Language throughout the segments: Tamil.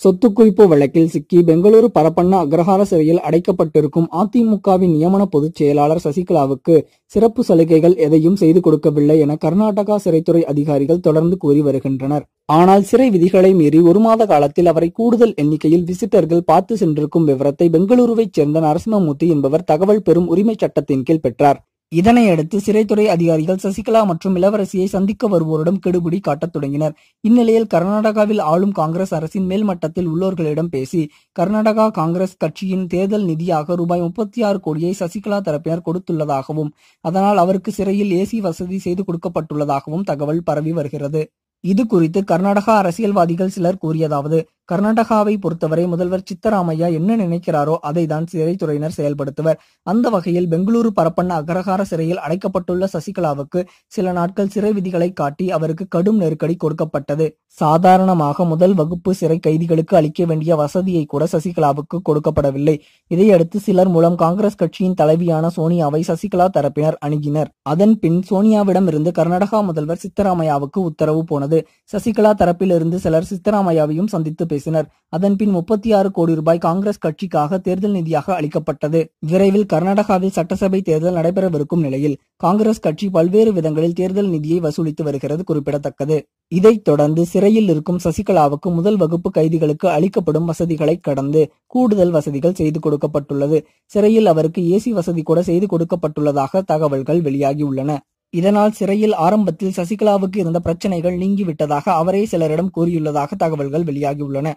சொத்து குவிப்பு வழக்கில் சிக்கி பெங்களூரு பரப்பண்ண அக்ரஹார சிறையில் அடைக்கப்பட்டிருக்கும் அதிமுகவின் நியமன பொதுச் செயலாளர் சசிகலாவுக்கு சிறப்பு சலுகைகள் எதையும் செய்து கொடுக்கவில்லை என கர்நாடகா சிறைத்துறை அதிகாரிகள் தொடர்ந்து கூறி வருகின்றனர். ஆனால் சிறை விதிகளை மீறி ஒரு மாத காலத்தில் அவரை கூடுதல் எண்ணிக்கையில் விசிட்டர்கள் பார்த்து சென்றிருக்கும் விவரத்தை பெங்களூருவைச் சேர்ந்த நரசிம்மமூர்த்தி என்பவர் தகவல் பெறும் உரிமை சட்டத்தின் கீழ் பெற்றார். இதனையடுத்து சிறைத்துறை அதிகாரிகள் சசிகலா மற்றும் இளவரசியை சந்திக்க வருவோரிடம் கெடுபிடி காட்டத் தொடங்கினர். இந்நிலையில் கர்நாடகாவில் ஆளும் காங்கிரஸ் அரசின் மேல்மட்டத்தில் உள்ளோர்களிடம் பேசி கர்நாடகா காங்கிரஸ் கட்சியின் தேர்தல் நிதியாக ரூபாய் முப்பத்தி ஆறு கோடியை சசிகலா தரப்பினர் கொடுத்துள்ளதாகவும் அதனால் அவருக்கு சிறையில் ஏசி வசதி செய்து கொடுக்கப்பட்டுள்ளதாகவும் தகவல் பரவி வருகிறது. இது குறித்து கர்நாடகா அரசியல்வாதிகள் சிலர் கூறியதாவது கர்நாடகாவை பொறுத்தவரை முதல்வர் சித்தராமையா என்ன நினைக்கிறாரோ அதை தான் சிறைத்துறையினர் செயல்படுத்துவர். அந்த வகையில் பெங்களூரு பரப்பண்ண அகரகார சிறையில் அடைக்கப்பட்டுள்ள சசிகலாவுக்கு சில நாட்கள் சிறை விதிகளை காட்டி அவருக்கு கடும் நெருக்கடி கொடுக்கப்பட்டது. சாதாரணமாக முதல் வகுப்பு சிறை கைதிகளுக்கு அளிக்க வேண்டிய வசதியை கூட சசிகலாவுக்கு கொடுக்கப்படவில்லை. இதையடுத்து சிலர் மூலம் காங்கிரஸ் கட்சியின் தலைவியான சோனியாவை சசிகலா தரப்பினர் அணுகினர். அதன் பின் சோனியாவிடம் இருந்து கர்நாடகா முதல்வர் சித்தராமையாவுக்கு உத்தரவு போனது. சசிகலா தரப்பிலிருந்து சிலர் சித்தராமையாவையும் சந்தித்து பேசினர். பேசினர். அதன்பின் முப்பத்தி ஆறு கோடி ரூபாய் காங்கிரஸ் கட்சிக்காக தேர்தல் நிதியாக அளிக்கப்பட்டது. விரைவில் கர்நாடகாவில் சட்டசபை தேர்தல் நடைபெறவிருக்கும் நிலையில் காங்கிரஸ் கட்சி பல்வேறு விதங்களில் தேர்தல் நிதியை வசூலித்து வருகிறது குறிப்பிடத்தக்கது. இதைத் தொடர்ந்து சிறையில் இருக்கும் சசிகலாவுக்கு முதல் வகுப்பு கைதிகளுக்கு அளிக்கப்படும் வசதிகளை கடந்து கூடுதல் வசதிகள் செய்து கொடுக்கப்பட்டுள்ளது. சிறையில் அவருக்கு ஏசி வசதி கூட செய்து கொடுக்கப்பட்டுள்ளதாக தகவல்கள் வெளியாகியுள்ளன. இதனால் சிறையில் ஆரம்பத்தில் சசிகலாவுக்கு இருந்த பிரச்சனைகள் நீங்கிவிட்டதாக அவரே சிலரிடம் கூறியுள்ளதாக தகவல்கள் வெளியாகியுள்ளன.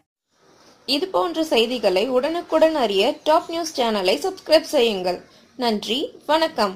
இது போன்ற செய்திகளை உடனுக்குடன் அறிய டாப் நியூஸ் சேனலை சப்ஸ்கிரைப் செய்யுங்கள். நன்றி வணக்கம்.